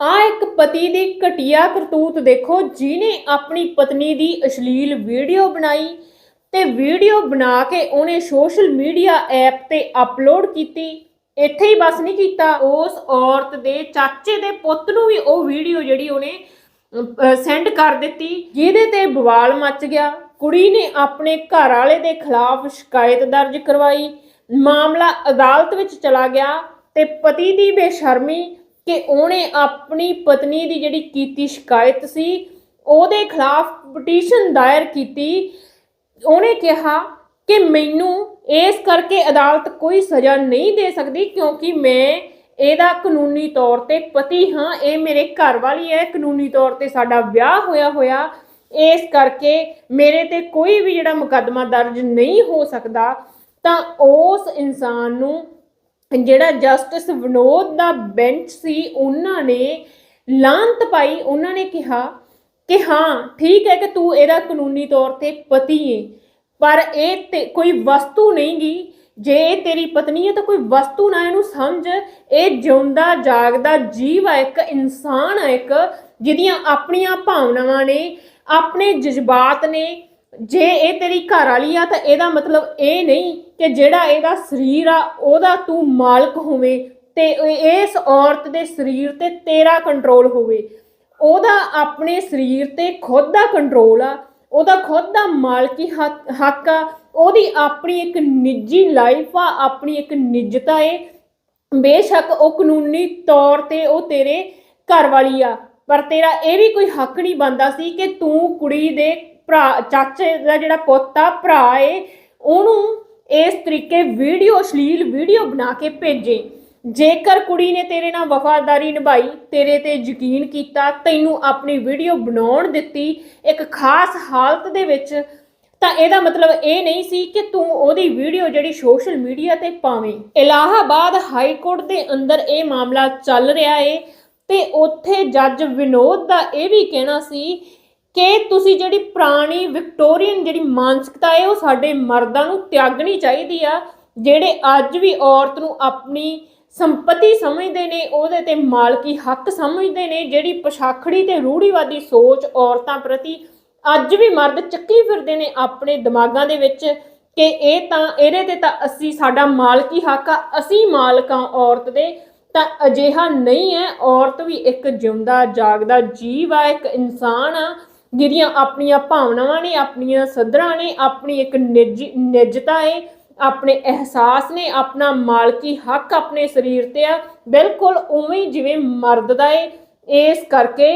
ਆ ਇੱਕ ਪਤੀ ਦੀ ਘਟੀਆ ਕਰਤੂਤ ਦੇਖੋ ਜਿਨੇ ਆਪਣੀ ਪਤਨੀ ਦੀ ਅਸ਼ਲੀਲ ਵੀਡੀਓ ਬਣਾਈ ਤੇ ਵੀਡੀਓ ਬਣਾ ਕੇ ਉਹਨੇ ਸੋਸ਼ਲ ਮੀਡੀਆ ਐਪ ਤੇ ਅਪਲੋਡ ਕੀਤੀ। ਇੱਥੇ ਹੀ ਬਸ ਨਹੀਂ ਕੀਤਾ, ਉਸ ਔਰਤ ਦੇ ਚਾਚੇ ਦੇ ਪੁੱਤ ਨੂੰ ਵੀ ਉਹ ਵੀਡੀਓ ਜਿਹੜੀ ਉਹਨੇ ਸੈਂਡ ਕਰ ਦਿੱਤੀ, ਜਿਹਦੇ ਤੇ ਬਵਾਲ ਮੱਚ ਗਿਆ। ਕੁੜੀ ਨੇ ਆਪਣੇ ਘਰ ਵਾਲੇ ਦੇ ਖਿਲਾਫ ਸ਼ਿਕਾਇਤ ਦਰਜ ਕਰਵਾਈ। ਮਾਮਲਾ ਅਦਾਲਤ ਵਿੱਚ ਚਲਾ ਗਿਆ ਤੇ ਪਤੀ ਦੀ ਬੇਸ਼ਰਮੀ ਕਿ ਉਹਨੇ ਆਪਣੀ ਪਤਨੀ ਦੀ ਜਿਹੜੀ ਕੀਤੀ ਸ਼ਿਕਾਇਤ ਸੀ, ਉਹਦੇ ਖਿਲਾਫ ਪਟੀਸ਼ਨ ਦਾਇਰ ਕੀਤੀ। ਉਹਨੇ ਕਿਹਾ ਕਿ ਮੈਨੂੰ ਇਸ ਕਰਕੇ ਅਦਾਲਤ ਕੋਈ ਸਜ਼ਾ ਨਹੀਂ ਦੇ ਸਕਦੀ ਕਿਉਂਕਿ ਮੈਂ ਇਹਦਾ ਕਾਨੂੰਨੀ ਤੌਰ ਤੇ ਪਤੀ ਹਾਂ। ਇਹ ਮੇਰੇ ਘਰ ਵਾਲੀ ਹੈ, ਕਾਨੂੰਨੀ ਤੌਰ ਤੇ ਸਾਡਾ ਵਿਆਹ ਹੋਇਆ ਹੋਇਆ। ਇਸ ਕਰਕੇ ਮੇਰੇ ਤੇ ਕੋਈ ਵੀ ਜਿਹੜਾ ਮੁਕੱਦਮਾ ਦਰਜ ਨਹੀਂ ਹੋ ਸਕਦਾ, ਤਾਂ ਉਸ ਇਨਸਾਨ ਨੂੰ ਜਿਹੜਾ ਜਸਟਿਸ ਵਿਨੋਦ ਦਾ ਬੈਂਚ ਸੀ, ਉਹਨਾਂ ਨੇ ਲਾਂਤ ਪਾਈ, ਉਹਨਾਂ ਨੇ ਕਿਹਾ ਕਿ ਹਾਂ, ਠੀਕ ਹੈ ਕਿ ਤੂੰ ਇਹਦਾ ਕਾਨੂੰਨੀ ਤੌਰ ਤੇ ਪਤੀ ਹੈ ਪਰ ਇਹ ਤੇ ਕੋਈ ਵਸਤੂ ਨਹੀਂਗੀ। ਜੇ ਇਹ ਤੇਰੀ ਪਤਨੀ ਹੈ ਤਾਂ ਕੋਈ ਵਸਤੂ ਨਾ, ਇਹਨੂੰ ਸਮਝ। ਇਹ ਜਿਉਂਦਾ, ਜਾਗਦਾ ਜੀਵ ਹੈ ਇੱਕ ਇਨਸਾਨ ਹੈ ਇੱਕ ਜਿਹਦੀਆਂ ਆਪਣੀਆਂ ਭਾਵਨਾਵਾਂ ਨੇ, ਆਪਣੇ ਜਜ਼ਬਾਤ ਨੇ ਜੇ ਇਹ ਤੇਰੀ ਘਰ ਵਾਲੀ ਆ ਤਾਂ ਇਹਦਾ ਮਤਲਬ ਇਹ ਨਹੀਂ ਕਿ ਜਿਹੜਾ ਇਹਦਾ ਸਰੀਰ ਆ, ਉਹਦਾ ਤੂੰ ਮਾਲਕ ਹੋਵੇਂ ਤੇ ਇਸ ਔਰਤ ਦੇ ਸਰੀਰ ਤੇ ਤੇਰਾ ਕੰਟਰੋਲ ਹੋਵੇ। ਉਹਦਾ ਆਪਣੇ ਸਰੀਰ ਤੇ ਖੁਦ ਦਾ ਕੰਟਰੋਲ ਆ, ਉਹਦਾ ਖੁਦ ਦਾ ਮਾਲਕੀ ਹੱਕ ਹੱਕ ਆ, ਉਹਦੀ ਆਪਣੀ ਇੱਕ ਨਿੱਜੀ ਲਾਈਫ ਆ, ਆਪਣੀ ਇੱਕ ਨਿੱਜਤਾ ਏ। ਬੇਸ਼ੱਕ ਉਹ ਕਾਨੂੰਨੀ ਤੌਰ ਤੇ ਉਹ ਤੇਰੇ ਘਰ ਵਾਲੀ ਆ, ਪਰ ਤੇਰਾ ਇਹ ਵੀ ਕੋਈ ਹੱਕ ਨਹੀਂ ਬਣਦਾ ਸੀ ਕਿ ਤੂੰ ਕੁੜੀ ਦੇ ਭਰਾ, ਚਾਚੇ ਦਾ ਜਿਹੜਾ ਪੁੱਤ ਆ, ਭਰਾ ਏ, ਉਹਨੂੰ ਇਸ ਤਰੀਕੇ ਵੀਡੀਓ ਅਸ਼ਲੀਲ ਵੀਡੀਓ ਬਣਾ ਕੇ ਭੇਜੇ। ਜੇਕਰ ਕੁੜੀ ਨੇ ਤੇਰੇ ਨਾਲ ਵਫਾਦਾਰੀ ਨਿਭਾਈ, ਤੇਰੇ ਤੇ ਯਕੀਨ ਕੀਤਾ, ਤੈਨੂੰ ਆਪਣੀ ਵੀਡੀਓ ਬਣਾਉਣ ਦਿੱਤੀ ਇੱਕ ਖਾਸ ਹਾਲਤ ਦੇ ਵਿੱਚ, ਤਾਂ ਇਹਦਾ ਮਤਲਬ ਇਹ ਨਹੀਂ ਸੀ ਕਿ ਤੂੰ ਉਹਦੀ ਵੀਡੀਓ ਜਿਹੜੀ ਸੋਸ਼ਲ ਮੀਡੀਆ ਤੇ ਪਾਵੇਂ। ਇਲਾਹਾਬਾਦ ਹਾਈ ਕੋਰਟ ਦੇ ਅੰਦਰ ਇਹ ਮਾਮਲਾ ਚੱਲ ਰਿਹਾ ਏ, ਤੇ ਉੱਥੇ ਜੱਜ ਵਿਨੋਦ ਦਾ ਇਹ ਵੀ ਕਹਿਣਾ ਸੀ ਕਿ ਤੁਸੀਂ ਜਿਹੜੀ ਪੁਰਾਣੀ ਵਿਕਟੋਰੀਅਨ ਜਿਹੜੀ ਮਾਨਸਿਕਤਾ ਹੈ, ਉਹ ਸਾਡੇ ਮਰਦਾਂ ਨੂੰ ਤਿਆਗਣੀ ਚਾਹੀਦੀ ਆ, ਜਿਹੜੇ ਅੱਜ ਵੀ ਔਰਤ ਨੂੰ ਆਪਣੀ ਸੰਪਤੀ ਸਮਝਦੇ ਨੇ, ਉਹਦੇ ਤੇ ਮਾਲਕੀ ਹੱਕ ਸਮਝਦੇ ਨੇ, ਜਿਹੜੀ ਪਛਾਖੜੀ ਤੇ ਰੂੜੀਵਾਦੀ ਸੋਚ ਔਰਤਾਂ ਪ੍ਰਤੀ ਅੱਜ ਵੀ ਮਰਦ ਚੱਕੀ ਫਿਰਦੇ ਨੇ ਆਪਣੇ ਦਿਮਾਗਾਂ ਦੇ ਵਿੱਚ ਕਿ ਇਹ ਤਾਂ, ਇਹਦੇ ਤੇ ਤਾਂ ਅਸੀਂ, ਸਾਡਾ ਮਾਲਕੀ ਹੱਕ ਆ, ਅਸੀਂ ਮਾਲਕਾਂ ਔਰਤ ਦੇ, ਤਾਂ ਅਜਿਹਾ ਨਹੀਂ ਹੈ। ਔਰਤ ਵੀ ਇੱਕ ਜਿਉਂਦਾ, ਜਾਗਦਾ ਜੀਵ ਆ, ਇੱਕ ਇਨਸਾਨ ਆ। ਜਿਹੜੀਆਂ ਆਪਣੀਆਂ ਭਾਵਨਾਵਾਂ ਨੇ, ਆਪਣੀਆਂ ਸਦਰਾਂ ਨੇ, ਆਪਣੀ ਇੱਕ ਨਿੱਜਤਾ ਹੈ ਆਪਣੇ ਅਹਿਸਾਸ ਨੇ, ਆਪਣਾ ਮਾਲਕੀ ਹੱਕ ਆਪਣੇ ਸਰੀਰ ਤੇ ਆ, ਬਿਲਕੁਲ ਉਵੇਂ ਜਿਵੇਂ ਮਰਦ ਦਾ ਹੈ ਇਸ ਕਰਕੇ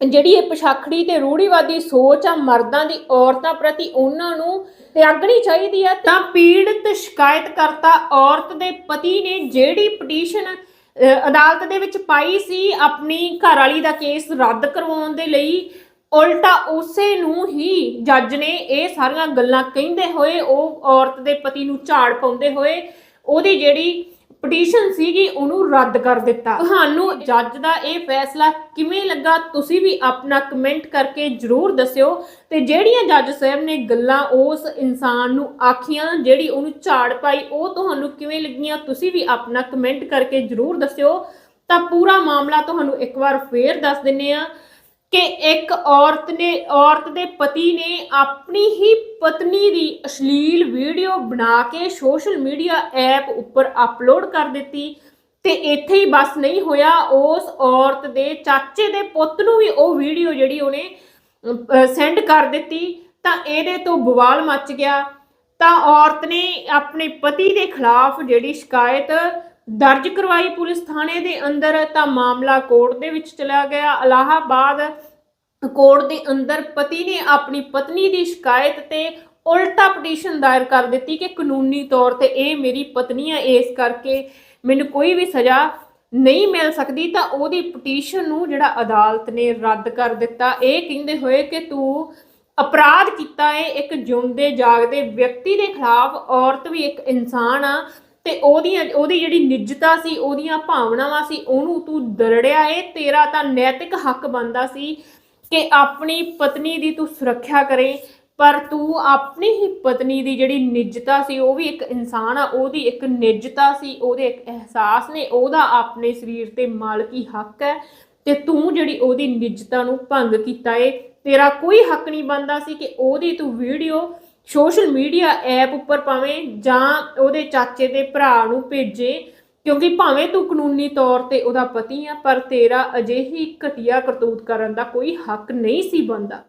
ਜਿਹੜੀ ਇਹ ਪਛਾਖੜੀ ਤੇ ਰੂੜੀਵਾਦੀ ਸੋਚ ਆ ਮਰਦਾਂ ਦੀ ਔਰਤਾਂ ਪ੍ਰਤੀ ਉਹਨਾਂ ਨੂੰ ਤਿਆਗਣੀ ਚਾਹੀਦੀ ਆ ਤਾਂ ਪੀੜਤ ਸ਼ਿਕਾਇਤਕਰਤਾ ਔਰਤ ਦੇ ਪਤੀ ਨੇ ਜਿਹੜੀ ਪਟੀਸ਼ਨ ਅਦਾਲਤ ਦੇ ਵਿੱਚ ਪਾਈ ਸੀ ਆਪਣੀ ਘਰ ਵਾਲੀ ਦਾ ਕੇਸ ਰੱਦ ਕਰਵਾਉਣ ਦੇ ਲਈ ਉਲਟਾ ਉਸੇ ਨੂੰ ਹੀ ਜੱਜ ਨੇ ਇਹ ਸਾਰੀਆਂ ਗੱਲਾਂ ਕਹਿੰਦੇ ਹੋਏ, ਉਹ ਔਰਤ ਦੇ ਪਤੀ ਨੂੰ ਝਾੜ ਪਾਉਂਦੇ ਹੋਏ ਉਹਦੀ ਜਿਹੜੀ ਪਟੀਸ਼ਨ ਸੀਗੀ ਉਹਨੂੰ ਰੱਦ ਕਰ ਦਿੱਤਾ। ਤੁਹਾਨੂੰ ਜੱਜ ਦਾ ਇਹ ਫੈਸਲਾ ਕਿਵੇਂ ਲੱਗਾ? ਤੁਸੀਂ ਵੀ ਆਪਣਾ ਕਮੈਂਟ ਕਰਕੇ ਜਰੂਰ ਦੱਸਿਓ ਤੇ ਜਿਹੜੀਆਂ ਜੱਜ ਸਾਹਿਬ ਨੇ ਗੱਲਾਂ ਉਸ ਇਨਸਾਨ ਨੂੰ ਆਖੀਆਂ, ਜਿਹੜੀ ਉਹਨੂੰ ਝਾੜ ਪਾਈ, ਉਹ ਤੁਹਾਨੂੰ ਕਿਵੇਂ ਲੱਗੀਆਂ? ਤੁਸੀਂ ਵੀ ਆਪਣਾ ਕਮੈਂਟ ਕਰਕੇ ਜਰੂਰ ਦੱਸਿਓ। ਤਾਂ ਪੂਰਾ ਮਾਮਲਾ ਤੁਹਾਨੂੰ ਇੱਕ ਵਾਰ ਫੇਰ ਦੱਸ ਦਿੰਨੇ ਆ ਕਿ ਇੱਕ ਔਰਤ ਨੇ, ਔਰਤ ਦੇ ਪਤੀ ਨੇ ਆਪਣੀ ਹੀ ਪਤਨੀ ਦੀ ਅਸ਼ਲੀਲ ਵੀਡੀਓ ਬਣਾ ਕੇ ਸੋਸ਼ਲ ਮੀਡੀਆ ਐਪ ਉੱਪਰ ਅਪਲੋਡ ਕਰ ਦਿੱਤੀ ਤੇ ਇੱਥੇ ਹੀ ਬਸ ਨਹੀਂ ਹੋਇਆ। ਉਸ ਔਰਤ ਦੇ ਚਾਚੇ ਦੇ ਪੁੱਤ ਨੂੰ ਵੀ ਉਹ ਵੀਡੀਓ ਜਿਹੜੀ ਉਹਨੇ ਸੈਂਡ ਕਰ ਦਿੱਤੀ। ਤਾਂ ਇਹਦੇ ਤੋਂ ਬਵਾਲ ਮੱਚ ਗਿਆ। ਤਾਂ ਔਰਤ ਨੇ ਆਪਣੇ ਪਤੀ ਦੇ ਖਿਲਾਫ ਜਿਹੜੀ ਸ਼ਿਕਾਇਤ ਦਰਜ ਕਰਵਾਈ ਪੁਲਿਸ ਥਾਣੇ ਦੇ ਅੰਦਰ ਤਾਂ ਮਾਮਲਾ ਕੋਰਟ ਦੇ ਵਿੱਚ ਚਲਾ ਗਿਆ। ਇਲਾਹਾਬਾਦ ਕੋਰਟ ਦੇ ਅੰਦਰ ਪਤੀ ਨੇ ਆਪਣੀ ਪਤਨੀ ਦੀ ਸ਼ਿਕਾਇਤ ਤੇ ਉਲਟਾ ਪਟੀਸ਼ਨ ਦਾਇਰ ਕਰ ਦਿੱਤੀ ਕਿ ਕਾਨੂੰਨੀ ਤੌਰ ਤੇ ਇਹ ਮੇਰੀ ਪਤਨੀ ਹੈ ਇਸ ਕਰਕੇ ਮੈਨੂੰ ਕੋਈ ਵੀ ਸਜ਼ਾ ਨਹੀਂ ਮਿਲ ਸਕਦੀ ਤਾਂ ਉਹਦੀ ਪਟੀਸ਼ਨ ਨੂੰ ਜਿਹੜਾ ਅਦਾਲਤ ਨੇ ਰੱਦ ਕਰ ਦਿੱਤਾ। ਇਹ ਕਹਿੰਦੇ ਹੋਏ ਕਿ ਤੂੰ ਅਪਰਾਧ ਕੀਤਾ ਹੈ ਇੱਕ ਜਿਉਂਦੇ ਜਾਗਦੇ ਵਿਅਕਤੀ ਦੇ ਖਿਲਾਫ ਔਰਤ ਵੀ ਇੱਕ ਇਨਸਾਨ ਆ। ਤੇ ਉਹਦੀਆਂ, ਉਹਦੀ ਜਿਹੜੀ ਨਿੱਜਤਾ ਸੀ, ਉਹਦੀਆਂ ਭਾਵਨਾਵਾਂ ਸੀ, ਉਹਨੂੰ ਤੂੰ ਦਰੜਿਆ ਏ, ਤੇਰਾ ਤਾਂ ਨੈਤਿਕ ਹੱਕ ਬਣਦਾ ਸੀ ਕਿ ਆਪਣੀ ਪਤਨੀ ਦੀ ਤੂੰ ਸੁਰੱਖਿਆ ਕਰੇ, ਪਰ ਤੂੰ ਆਪਣੀ ਹੀ ਪਤਨੀ ਦੀ ਜਿਹੜੀ ਨਿੱਜਤਾ ਸੀ, ਉਹ ਵੀ ਇੱਕ ਇਨਸਾਨ ਆ, ਉਹਦੀ ਇੱਕ ਨਿੱਜਤਾ ਸੀ, ਉਹਦੇ ਇੱਕ ਅਹਿਸਾਸ ਨੇ, ਉਹਦਾ ਆਪਣੇ ਸਰੀਰ ਤੇ ਮਾਲਕੀ ਹੱਕ ਹੈ ਤੇ ਤੂੰ ਜਿਹੜੀ ਉਹਦੀ ਨਿੱਜਤਾ ਨੂੰ ਭੰਗ ਕੀਤਾ ਏ, ਤੇਰਾ ਕੋਈ ਹੱਕ ਨਹੀਂ ਬਣਦਾ ਸੀ ਕਿ ਉਹਦੀ ਤੂੰ ਵੀਡੀਓ ਸੋਸ਼ਲ ਮੀਡੀਆ ਐਪ ਉੱਪਰ ਭਾਵੇਂ ਜਾਂ ਉਹਦੇ ਚਾਚੇ ਦੇ ਭਰਾ ਨੂੰ ਭੇਜੇ, ਕਿਉਂਕਿ ਭਾਵੇਂ ਤੂੰ ਕਾਨੂੰਨੀ ਤੌਰ ਤੇ ਉਹਦਾ ਪਤੀ ਆ, ਪਰ ਤੇਰਾ ਅਜਿਹੀ ਘਟੀਆ ਕਰਤੂਤ ਕਰਨ ਦਾ ਕੋਈ ਹੱਕ ਨਹੀਂ ਸੀ ਬਣਦਾ।